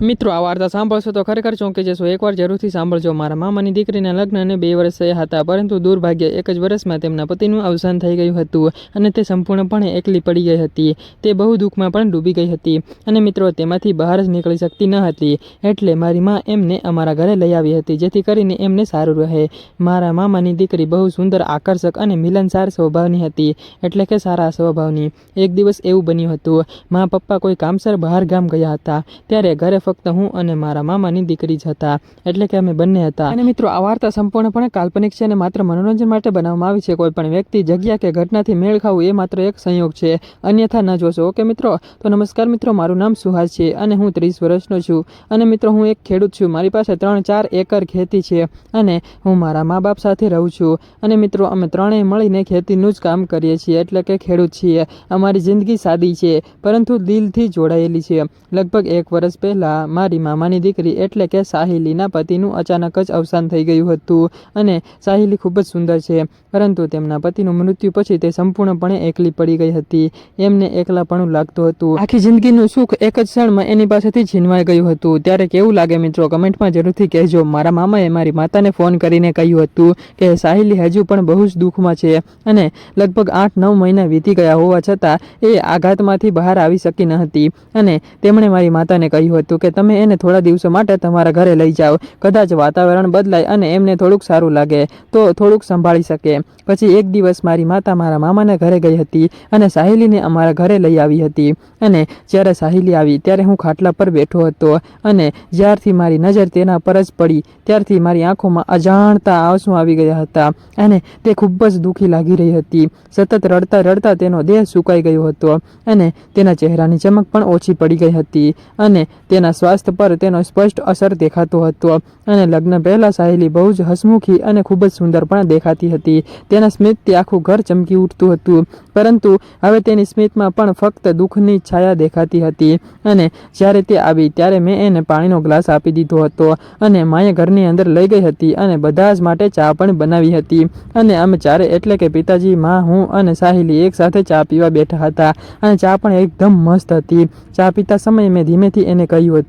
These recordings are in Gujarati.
મિત્રો, આ વાર્તા સાંભળશો તો ખરેખર ચોંકી જશો. એકવાર જરૂરથી સાંભળજો. મારા મામાની દીકરીના લગ્નને બે વર્ષ થયા હતા, પરંતુ દુર્ભાગ્ય એક જ વર્ષમાં તેમના પતિનું અવસાન થઈ ગયું હતું અને તે સંપૂર્ણપણે એકલી પડી ગઈ હતી. તે બહુ દુઃખમાં પણ ડૂબી ગઈ હતી અને મિત્રો, તેમાંથી બહાર જ નીકળી શકતી ન હતી. એટલે મારી મા એમને અમારા ઘરે લઈ આવી હતી, જેથી કરીને એમને સારું રહે. મારા મામાની દીકરી બહુ સુંદર, આકર્ષક અને મિલનસાર સ્વભાવની હતી, એટલે કે સારા સ્વભાવની. એક દિવસ એવું બન્યું હતું, મા પપ્પા કોઈ કામસર બહાર ગામ ગયા હતા, ત્યારે ઘરે ફક્ત હું અને મારા મામાની દીકરી જ હતા, એટલે કે અમે બંને હતા. અને મિત્રો, આ વાર્તા સંપૂર્ણપણે કાલ્પનિક છે અને માત્ર મનોરંજન માટે બનાવવામાં આવી છે. કોઈ પણ વ્યક્તિ, જગ્યા કે ઘટનાથી મેળ ખાવું એ માત્ર એક સંયોગ છે. અન્યથા ન જોશો. ઓકે મિત્રો? તો નમસ્કાર મિત્રો. મારું નામ સુહાસ છે અને હું ત્રીસ વર્ષનો છું. અને મિત્રો, હું એક ખેડૂત છું. મારી પાસે ત્રણ ચાર એકર ખેતી છે અને હું મારા મા બાપ સાથે રહું છું. અને મિત્રો, અમે ત્રણેય મળીને ખેતીનું જ કામ કરીએ છીએ, એટલે કે ખેડૂત છીએ. અમારી જિંદગી સાદી છે, પરંતુ દિલથી જોડાયેલી છે. લગભગ એક વર્ષ પહેલાં મારી મામાની દીકરી એટલે કે સાહિલીના પતિનું અચાનક જ અવસાન થઈ ગયું હતું અને સાહિલી ખૂબ જ સુંદર છે. પરંતુ તેમના પતિનું મૃત્યુ પછી તે સંપૂર્ણપણે એકલી પડી ગઈ હતી. એમને એકલાપણું લાગતું હતું. આખી જિંદગીનું સુખ એક જ ક્ષણમાં એની પાસેથી છીનવાઈ ગયું હતું. ત્યારે કેવું લાગે મિત્રો? કમેન્ટમાં જરૂરથી કહેજો. મારા મામાએ મારી માતાને ફોન કરીને કહ્યું હતું કે સાહિલી હજુ પણ બહુ જ દુઃખમાં છે અને લગભગ આઠ નવ મહિના વીતી ગયા હોવા છતાં એ આઘાતમાંથી બહાર આવી શકી ન હતી અને તેમણે મારી માતાને કહ્યું હતું કે તમે એને થોડા દિવસો માટે તમારા ઘરે લઈ જાઓ. કદાચ વાતાવરણ બદલાય અને એમને થોડુંક સારું લાગે, તો થોડુંક સંભાળી શકે. પછી એક દિવસ મારી માતા મારા મામાના ઘરે ગઈ હતી અને સાહિલીને અમારા ઘરે લઈ આવી હતી. અને જ્યારે સાહિલી આવી, ત્યારે હું ખાટલા પર બેઠો હતો અને જ્યારથી મારી નજર તેના પર જ પડી, ત્યારથી મારી આંખોમાં અજાણતા આંસુ આવી ગયા હતા અને તે ખૂબ જ દુઃખી લાગી રહી હતી. સતત રડતા રડતા તેનો દેહ સુકાઈ ગયો હતો અને તેના ચહેરાની ચમક પણ ઓછી પડી ગઈ હતી અને તેના સ્વાસ્થ્ય પર તેનો સ્પષ્ટ અસર દેખાતો હતો અને લગ્ન પહેલાં સાહેલી બહુ જ હસમુખી અને ખૂબ જ સુંદર પણ દેખાતી હતી. તેના સ્મિતથી આખું ઘર ચમકી ઉઠતું હતું. પરંતુ હવે તેની સ્મિતમાં પણ ફક્ત દુઃખની છાયા દેખાતી હતી અને જ્યારે તે આવી ત્યારે મેં એને પાણીનો ગ્લાસ આપી દીધો હતો અને માએ ઘરની અંદર લઈ ગઈ હતી અને બધા જ માટે ચા પણ બનાવી હતી. અને અમે ચારે એટલે કે પિતાજી, મા, હું અને સાહિલી એકસાથે ચા પીવા બેઠા હતા અને ચા પણ એકદમ મસ્ત હતી. ચા પીતા સમયે મેં ધીમેથી એને કહ્યું હતું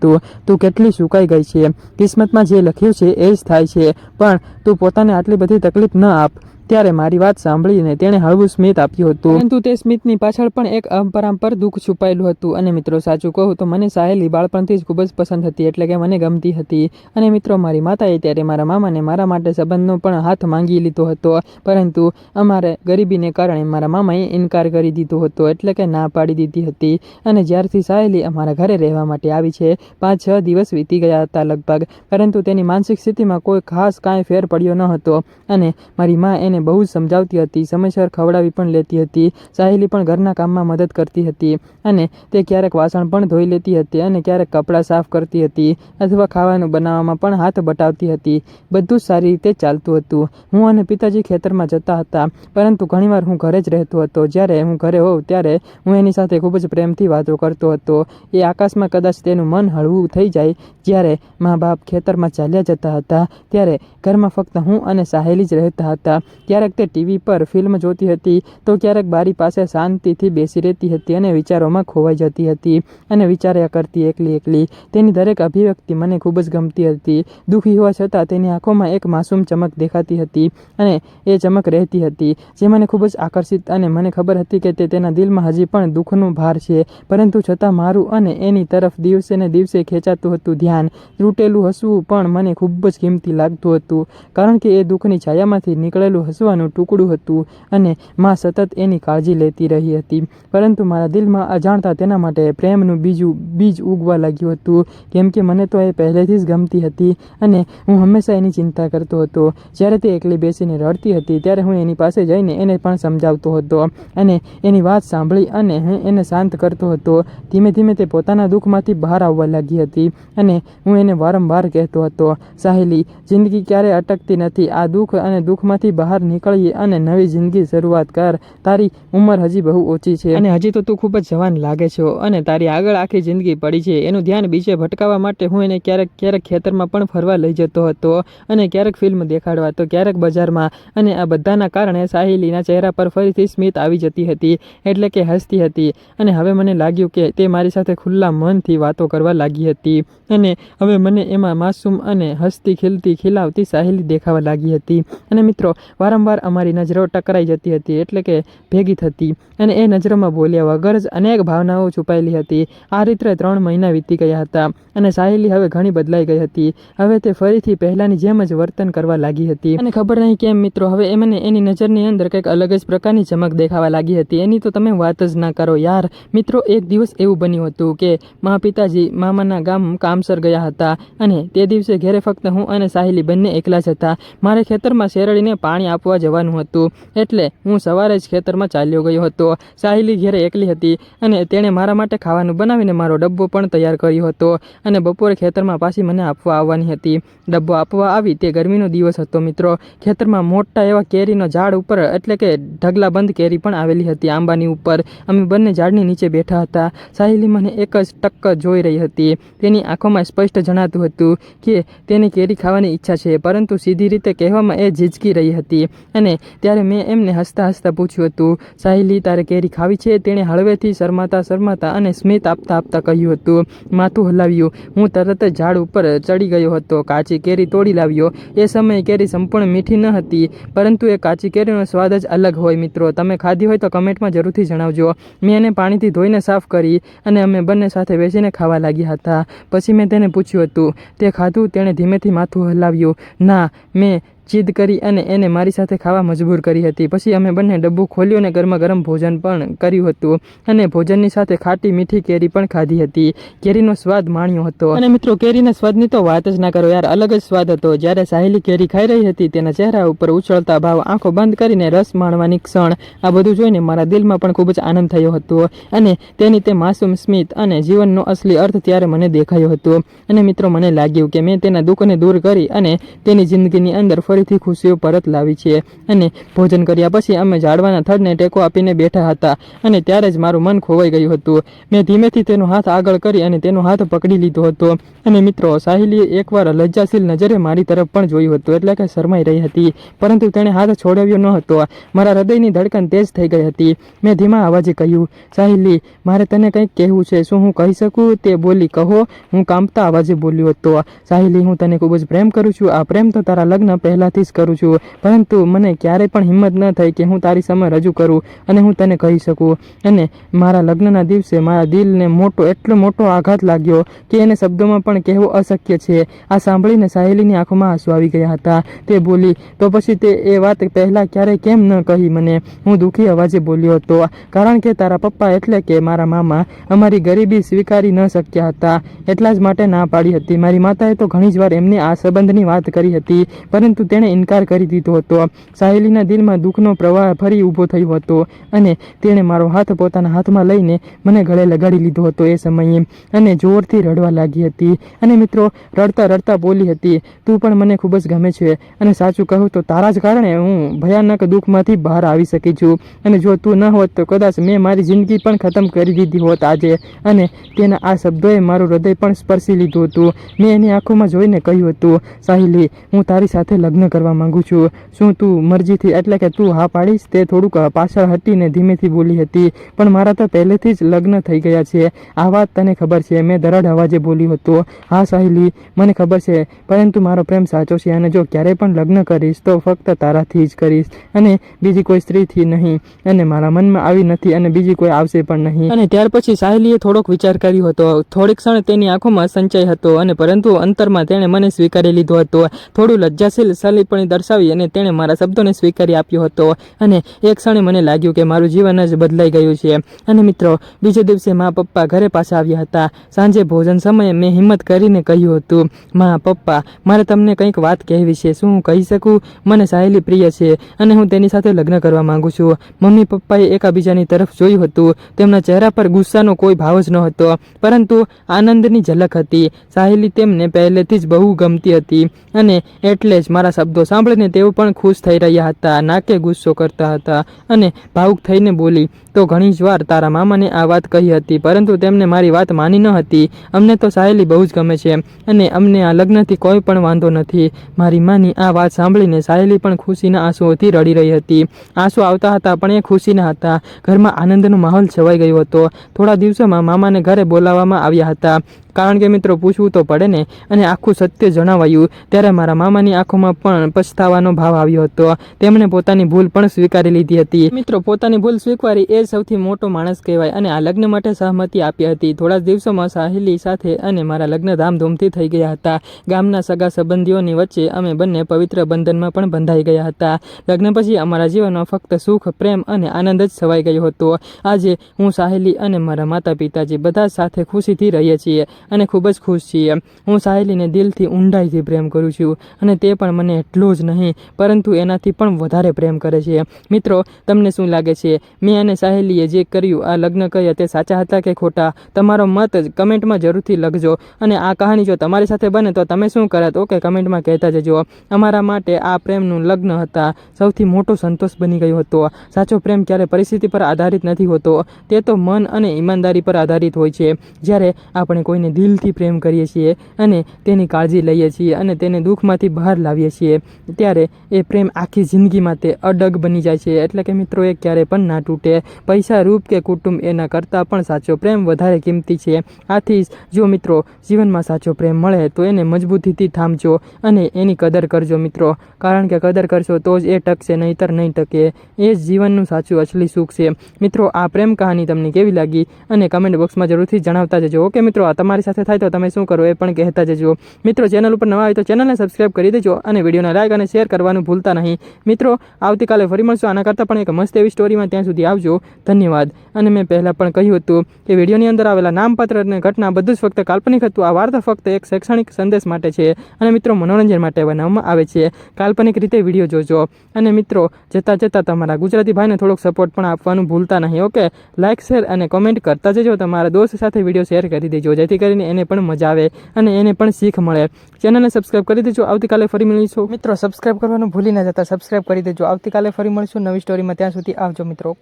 તું કેટલી સુકાઈ ગઈ છે. કિસ્મતમાં જે લખ્યું છે એ જ થાય છે. પણ તું પોતાને આટલી બધી તકલીફ ન આપ. ત્યારે મારી વાત સાંભળીને તેણે હળવું સ્મિત આપ્યું હતું. પરંતુ તે સ્મિતની પાછળ પણ એક અપરાંપર દુઃખ છુપાયેલું હતું. અને મિત્રો, સાચું કહું તો મને સાહેલી બાળપણથી જ ખૂબ જ પસંદ હતી, એટલે કે મને ગમતી હતી. અને મિત્રો, મારી માતાએ ત્યારે મારા મામાને મારા માટે સંબંધનો પણ હાથ માંગી લીધો હતો. પરંતુ અમારે ગરીબીને કારણે મારા મામાએ ઇનકાર કરી દીધો હતો, એટલે કે ના પાડી દીધી હતી. અને જ્યારથી સાહેલી અમારા ઘરે રહેવા માટે આવી છે, પાંચ છ દિવસ વીતી ગયા હતા લગભગ. પરંતુ તેની માનસિક સ્થિતિમાં કોઈ ખાસ કાંઈ ફેર પડ્યો ન હતો. અને મારી મા એને બહુ જ સમજાવતી હતી. સમયસર ખવડાવી પણ લેતી હતી. સાહેલી પણ ઘરના કામમાં મદદ કરતી હતી અને તે ક્યારેક વાસણ પણ ધોઈ લેતી હતી અને ક્યારેક કપડાં સાફ કરતી હતી અથવા ખાવાનું બનાવવામાં પણ હાથ બટાવતી હતી. બધું જ સારી રીતે ચાલતું હતું. હું અને પિતાજી ખેતરમાં જતા હતા, પરંતુ ઘણીવાર હું ઘરે જ રહેતો હતો. જ્યારે હું ઘરે હોઉં ત્યારે હું એની સાથે ખૂબ જ પ્રેમથી વાતો કરતો હતો. એ આકાશમાં કદાચ તેનું મન હળવું થઈ જાય જ્યારે મા બાપ ખેતરમાં ચાલ્યા જતા હતા. ત્યારે ઘરમાં ફક્ત હું અને સાહેલી જ રહેતા હતા. ક્યારેક તે ટીવી પર ફિલ્મ જોતી હતી તો ક્યારેક બારી પાસે શાંતિથી બેસી રહેતી હતી અને વિચારોમાં ખોવાઈ જતી હતી અને વિચાર્યા કરતી એકલી એકલી. તેની દરેક અભિવ્યક્તિ મને ખૂબ જ ગમતી હતી. દુઃખી હોવા છતાં તેની આંખોમાં એક માસૂમ ચમક દેખાતી હતી અને એ ચમક રહેતી હતી, જે મને ખૂબ જ આકર્ષિત અને મને ખબર હતી કે તે તેના દિલમાં હજી પણ દુઃખનો ભાર છે. પરંતુ છતાં મારું અને એની તરફ દિવસે ને દિવસે ખેંચાતું હતું ધ્યાન. તૂટેલું હસવું પણ મને ખૂબ જ કિંમતી લાગતું હતું, કારણ કે એ દુઃખની છાયામાંથી નીકળેલું હસવાનું ટુકડું હતું અને માં સતત એની કાળજી લેતી રહી હતી. પરંતુ મારા દિલમાં અજાણતા તેના માટે પ્રેમનું બીજું બીજ ઉગવા લાગ્યું હતું. કેમ કે મને તો એ પહેલેથી જ ગમતી હતી અને હું હંમેશા એની ચિંતા કરતો હતો. જ્યારે તે એકલી બેસીને રડતી હતી, ત્યારે હું એની પાસે જઈને એને પણ સમજાવતો હતો અને એની વાત સાંભળી અને હું એને શાંત કરતો હતો. ધીમે ધીમે તે પોતાના દુઃખમાંથી બહાર આવવા લાગી હતી અને હું એને વારંવાર કહેતો હતો, સાહેલી, જિંદગી ક્યારે અટકતી નથી. આ દુઃખ અને દુઃખમાંથી બહાર નીકળી અને નવી જિંદગી શરૂઆત કર. તારી ઉંમર હજી બહુ ઓછી છે. અને હજી તો તું ખૂબ જ જવાન લાગે છો અને તારી આગળ આખી જિંદગી પડી છે. એનું ધ્યાન બીજે ભટકાવવા માટે હું એને ક્યારેક ક્યારેક ખેતરમાં પણ ફરવા લઈ જતો હતો અને ક્યારેક ફિલ્મ દેખાડવા તો ક્યારેક બજારમાં. અને આ બધાના કારણે સાહિલીના ચહેરા પર ફરીથી સ્મિત આવી જતી હતી, એટલે કે હસતી હતી. અને હવે મને લાગ્યું કે તે મારી સાથે ખુલ્લા મનથી વાતો કરવા લાગી હતી. અને હવે મને એમાં માસૂમ અને હસતી ખીલતી ખીલાવતી સાહેલી દેખાવા લાગી હતી. અને મિત્રો, વારંવાર અમારી નજરો ટકરાઈ જતી હતી, એટલે કે ભેગી થતી. અને એ નજરોમાં બોલ્યા વગર જ અનેક ભાવનાઓ છુપાયેલી હતી. આ રીતે ત્રણ મહિના વીતી ગયા હતા અને સાહેલી હવે ઘણી બદલાઈ ગઈ હતી. હવે તે ફરીથી પહેલાંની જેમ જ વર્તન કરવા લાગી હતી. અને ખબર નહીં કેમ મિત્રો, હવે મને એની નજરની અંદર કંઈક અલગ જ પ્રકારની ચમક દેખાવા લાગી હતી. એની તો તમે વાત જ ના કરો યાર. મિત્રો, એક દિવસ એવું બન્યું હતું કે મા પિતાજી મામાના ગામ કામસર ગયા હતા અને તે દિવસે ઘેરે ફક્ત હું અને સાહેલી બંને એકલા જ હતા. મારે ખેતરમાં શેરડીને પાણી આપવા જવાનું હતું. એટલે હું સવારે જ ખેતરમાં ચાલ્યો ગયો હતો. સાહિલી ઘેરે એકલી હતી અને તેણે મારા માટે ખાવાનું બનાવીને મારો ડબ્બો પણ તૈયાર કર્યો હતો અને બપોરે ખેતરમાં પાછી મને આપવા આવવાની હતી. ડબ્બો આપવા આવી તે ગરમીનો દિવસ હતો મિત્રો. ખેતરમાં મોટા એવા કેરીનો ઝાડ ઉપર એટલે કે ઢગલાબંધ કેરી પણ આવેલી હતી આંબાની ઉપર. અમે બંને ઝાડની નીચે બેઠા હતા. સાહેલી મને એક જ ટક્ક જોઈ રહી હતી. તેની આંખોમાં સ્પષ્ટ જણાતું હતું કે તેની કેરી ખાવાની ઈચ્છા છે, પરંતુ સીધી રીતે કહેવામાં એ ઝીઝકી રહી હતી. અને ત્યારે મેં એમને હસતા હસતા પૂછ્યું હતું સાહેલી તારે કેરી ખાવી છે? તેણે હળવેથી શરમાતા શરમાતા અને સ્મિત આપતા આપતા કહ્યું હતું, માથું હલાવ્યું, હું તરત જ ઝાડ ઉપર ચડી ગયો હતો, કાચી કેરી તોડી લાવ્યો. એ સમયે કેરી સંપૂર્ણ મીઠી ન હતી, પરંતુ એ કાચી કેરીનો સ્વાદ જ અલગ હોય, મિત્રો. તમે ખાધી હોય તો કમેન્ટમાં જરૂરથી જણાવજો. મેં એને પાણીથી ધોઈને સાફ કરી અને અમે બંને સાથે બેસીને ખાવા લાગ્યા હતા. પછી મેં તેને પૂછ્યું હતું, તે ખાધું? તેણે ધીમેથી માથું હલાવ્યું, ના, મેં જીદ કરી અને એને મારી સાથે ખાવા મજબૂર કરી હતી. પછી અમે બંને ડબ્બુ ખોલ્યું અને ગરમા ગરમ ભોજન પણ કર્યું હતું અને ભોજનની સાથે ખાટી મીઠી કેરી પણ ખાધી હતી. કેરીનો સ્વાદ માણ્યો હતો. અને મિત્રો, કેરીના સ્વાદની તો વાત જ ના કરો યાર, અલગ જ સ્વાદ હતો. જ્યારે સાહેલી કેરી ખાઈ રહી હતી, તેના ચહેરા ઉપર ઉછળતા ભાવ, આંખો બંધ કરીને રસ માણવાની ક્ષણ, આ બધું જોઈને મારા દિલમાં પણ ખૂબ જ આનંદ થયો હતો. અને તેની તે માસૂમ સ્મિત અને જીવનનો અસલી અર્થ ત્યારે મને દેખાયો હતો. અને મિત્રો, મને લાગ્યું કે મેં તેના દુઃખને દૂર કરી અને તેની જિંદગીની અંદર ફરીથી ખુશીઓ પરત લાવી છે અને ભોજન કર્યા પછી અમે ઝાડવાના થડને ટેકો આપીને બેઠા હતા અને ત્યારે જ મારું મન ખોવાઈ ગયું હતું. મેં ધીમેથી તેનો હાથ આગળ કરી અને તેનો હાથ પકડી લીધો હતો. અને મિત્રો, સાહિલીએ એકવાર લજ્જાશીલ નજરે મારી તરફ પણ જોયું હતું, એટલે કે શરમાઈ રહી હતી. પરંતુ તેણે હાથ છોડાવ્યો ન હતો મારા હૃદયની ધડકન તેજ થઈ ગઈ હતી. મેં ધીમા અવાજે કહ્યું, સાહિલી, મારે તને કંઈક કહેવું છે. શું હું કહી શકું? તે બોલી, કહો. હું કાંપતા અવાજે બોલ્યો હતો, સાહિલી, હું તને ખૂબ જ પ્રેમ કરું છું. આ પ્રેમ તો તારા લગ્ન પહેલાંથી જ કરું છું. પરંતુ મને ક્યારેય પણ હિંમત ન થઈ કે હું તારી સામે રજૂ કરું અને હું તને કહી શકું. અને મારા લગ્નના દિવસે મારા દિલને મોટો, એટલો મોટો આઘાત લાગ્યો કે એને શબ્દોમાં પણ કહેવું અશક્ય છે. આ સાંભળીને સાહેલીની આંખોમાં આંસુ આવી ગયા હતા. તે બોલી, તો પછી તે એ વાત પહેલાં ક્યારેય કેમ ન કહી મને? હું દુઃખી અવાજે બોલ્યો હતો, કારણ કે તારા પપ્પા એટલે કે મારા મામા અમારી ગરીબી સ્વીકારી ન શક્યા હતા. એટલા જ માટે ના પાડી હતી. મારી માતાએ તો ઘણી જ વાર એમને આ સંબંધની વાત કરી હતી. પરંતુ તેણે ઇનકાર કરી દીધો હતો. સાહેલીના દિલમાં દુઃખનો પ્રવાહ ફરી ઊભો થયો હતો અને તેણે મારો હાથ પોતાના હાથમાં લઈને મને ગળે લગાડી લીધો હતો એ સમયે અને જોરથી રડવા લાગી હતી. અને મિત્રો, રડતા રડતા બોલી હતી, તું પણ મને ખૂબ જ ગમે છે અને સાચું કહું તો તારા જ કારણે હું ભયાનક દુઃખમાંથી બહાર આવી શકી છું. અને જો તું ન હોત તો કદાચ મેં મારી જિંદગી પણ ખતમ કરી દીધી હોત આજે. અને તેના આ શબ્દોએ મારું હૃદય પણ સ્પર્શી લીધું હતું. મેં એની આંખોમાં જોઈને કહ્યું હતું, સાહિલી, હું તારી સાથે લગ્ન કરવા માગું છું. શું તું મરજીથી એટલે કે તું હા પાડીશ? તે થોડુંક પાછળ હટીને ધીમેથી બોલી હતી. પણ મારા તો પહેલેથી જ લગ્ન થઈ ગયા છે. આ વાત તને ખબર છે. મેં દરડ અવાજે બોલ્યું હતું. હા સાહિલી, મને ખબર છે. પરંતુ મારો પ્રેમ સાચો છે અને જો ક્યારેય પણ લગ્ન કરીશ, તો ફક્ત તારાથી જ કરીશ. અને બીજી કોઈ સ્ત્રીથી નહીં. અને મારા મનમાં આવી નથી અને બીજી કોઈ આવશે પણ નહીં. અને ત્યાર પછી સાહેલીએ થોડોક વિચાર કર્યો હતો. થોડીક ક્ષણ તેની આંખોમાં સંચય હતો અને પરંતુ અંતરમાં તેણે મને સ્વીકારી લીધો હતો. થોડું લજ્જાશીલ સલીપણી દર્શાવી અને તેણે મારા શબ્દોને સ્વીકારી આપ્યો હતો. અને એ ક્ષણે મને લાગ્યું કે મારું જીવન જ બદલાઈ ગયું છે. અને મિત્રો, બીજે દિવસે મા પપ્પા ઘરે પાછા આવ્યા હતા. સાંજે ભોજન સમયે મેં હિંમત કરીને કહ્યું હતું, મા, પપ્પા, મારે તમને કંઈક વાત કહેવી છે. શું હું કહી શકું? મને સાહેલી પ્રિય છે અને હું તેની સાથે લગ્ન કરવા માંગુ છું. મમ્મી પપ્પાએ એકાબીજાની તરફ જોયું હતું. તેમના ચહેરા પર ગુસ્સાનો કોઈ ભાવ જ ન હતો પરંતુ આનંદની ઝલક હતી. સાહેલી તેમને પહેલેથી જ બહુ ગમતી હતી અને એટલે જ મારા શબ્દો સાંભળીને તેઓ પણ ખુશ થઈ રહ્યા હતા. નાકે ગુસ્સો કરતા હતા અને ભાવુક થઈને બોલી, તો ઘણી જ વાર તારા મામાને આ વાત કહી હતી, પરંતુ તેમને મારી વાત માની ન હતી. અમને તો સાહેલી બહુ જ ગમે છે અને અમને આ લગ્નથી કોઈ પણ વાંધો નથી. મારી માની આ વાત સાંભળીને સાહેલી પણ ખુશીના આંસુઓથી રડી રહી હતી. આંસુ આવતા હતા, પણ એ ખુશીના હતા. ઘરમાં આનંદનો માહોલ છવાઈ ગયો હતો. થોડા દિવસોમાં મામાને ઘરે બોલાવવામાં આવ્યા હતા. કારણ કે મિત્રો, પૂછવું તો પડે ને, અને આખું સત્ય જણાવાયું, ત્યારે મારા મામાની આંખોમાં પણ પછતાવાનો ભાવ આવ્યો હતો. તેમણે પોતાની ભૂલ પણ સ્વીકારી લીધી હતી. મિત્રો, પોતાની ભૂલ સ્વીકારી એ સૌથી મોટો માણસ કહેવાય, અને આ લગ્ન માટે સહમતિ આપી હતી. થોડા દિવસોમાં સાહેલી સાથે અને મારા લગ્ન ધામધૂમથી થઈ ગયા હતા. ગામના સગા સંબંધીઓની વચ્ચે અમે બંને પવિત્ર બંધનમાં પણ બંધાઈ ગયા હતા. લગ્ન પછી અમારા જીવનમાં ફક્ત સુખ, પ્રેમ અને આનંદ જ છવાઈ ગયો હતો. આજે હું સાહેલી અને મારા માતા પિતાજી બધા સાથે ખુશીથી રહીએ છીએ. અને ખૂબ જ ખુશ છીએ. હું સાહેલીને દિલથી ઊંડાઈથી પ્રેમ કરું છું અને તે પણ મને એટલો જ નહીં, પરંતુ એનાથી પણ વધારે પ્રેમ કરે છે. મિત્રો, તમને શું લાગે છે? મેં અને સાહેલીએ જે કર્યું આ લગ્ન કર્યા તે સાચા હતા કે ખોટા? તમારો મત કમેન્ટમાં જરૂરથી લખજો. અને આ કહાની જો તમારી સાથે બને તો તમે શું કરત? ઓકે, કમેન્ટમાં કહેતા જજો. અમારા માટે આ પ્રેમનું લગ્ન હતા. સૌથી મોટો સંતોષ બની ગયો હતો. સાચો પ્રેમ ક્યારે પરિસ્થિતિ પર આધારિત નથી હોતો. તે તો મન અને ઈમાનદારી પર આધારિત હોય છે. જ્યારે આપણે કોઈને દિલથી પ્રેમ કરીએ છીએ અને તેની કાળજી લઈએ છીએ અને તેને દુઃખમાંથી બહાર લાવીએ છીએ. ત્યારે એ પ્રેમ આખી જિંદગી માટે અડગ બની જાય છે. એટલે કે મિત્રો, એ ક્યારે પણ ના તૂટે. પૈસા, રૂપ કે કુટુંબ એના કરતાં પણ સાચો પ્રેમ વધારે કિંમતી છે. આથી જો મિત્રો, જીવનમાં સાચો પ્રેમ મળે, તો એને મજબૂતીથી થામજો અને એની કદર કરજો મિત્રો. કારણ કે કદર કરશો તો જ એ ટકશે, નહીંતર નહીં ટકે. એ જ જીવનનું સાચું, અસલી સુખ છે. મિત્રો, આ પ્રેમ કહાની તમને કેવી લાગી? અને કમેન્ટ બોક્સમાં જરૂરથી જણાવતા જજો. ઓકે મિત્રો, આ તમારી સાથે થાય તો તમે શું કરો એ પણ કહેતા જજો. મિત્રો ચેનલ ઉપર નવા હોય તો ચેનલને સબસ્ક્રાઇબ કરી દેજો અને વિડીયોને લાઈક અને શેર કરવાનું ભૂલતા નહીં. મિત્રો, આવતીકાલે ફરી મળશું. આના કરતાં પણ એક મસ્ત એવી સ્ટોરીમાં ત્યાં સુધી આવજો. ધન્યવાદ. અને મેં પહેલાં પણ કહ્યું હતું કે વિડીયોની અંદર આવેલા નામપત્ર અને ઘટના બધું જ ફક્ત કાલ્પનિક હતું. આ વાર્તા ફક્ત એક શૈક્ષણિક સંદેશ માટે છે અને મિત્રો, મનોરંજન માટે બનાવવામાં આવે છે. કાલ્પનિક રીતે વીડિયો જોજો. અને મિત્રો, જતાં જતાં તમારા ગુજરાતી ભાઈને થોડોક સપોર્ટ પણ આપવાનું ભૂલતા નહીં ઓકે લાઇક શેર અને કોમેન્ટ કરતા જજો. તમારા દોસ્ત સાથે વીડિયો શેર કરી દેજો. જેથી કરીને એને પણ મજા આવે અને એને પણ શીખ મળે. ચેનલને સબસ્ક્રાઈબ કરી દેજો. આવતીકાલે ફરી મળીશું. મિત્રો સબસ્ક્રાઈબ કરવાનું ભૂલી ના જતા. સબસ્ક્રાઈબ કરી દેજો. આવતીકાલે ફરી મળીશું નવી સ્ટોરીમાં ત્યાં સુધી આવજો મિત્રો.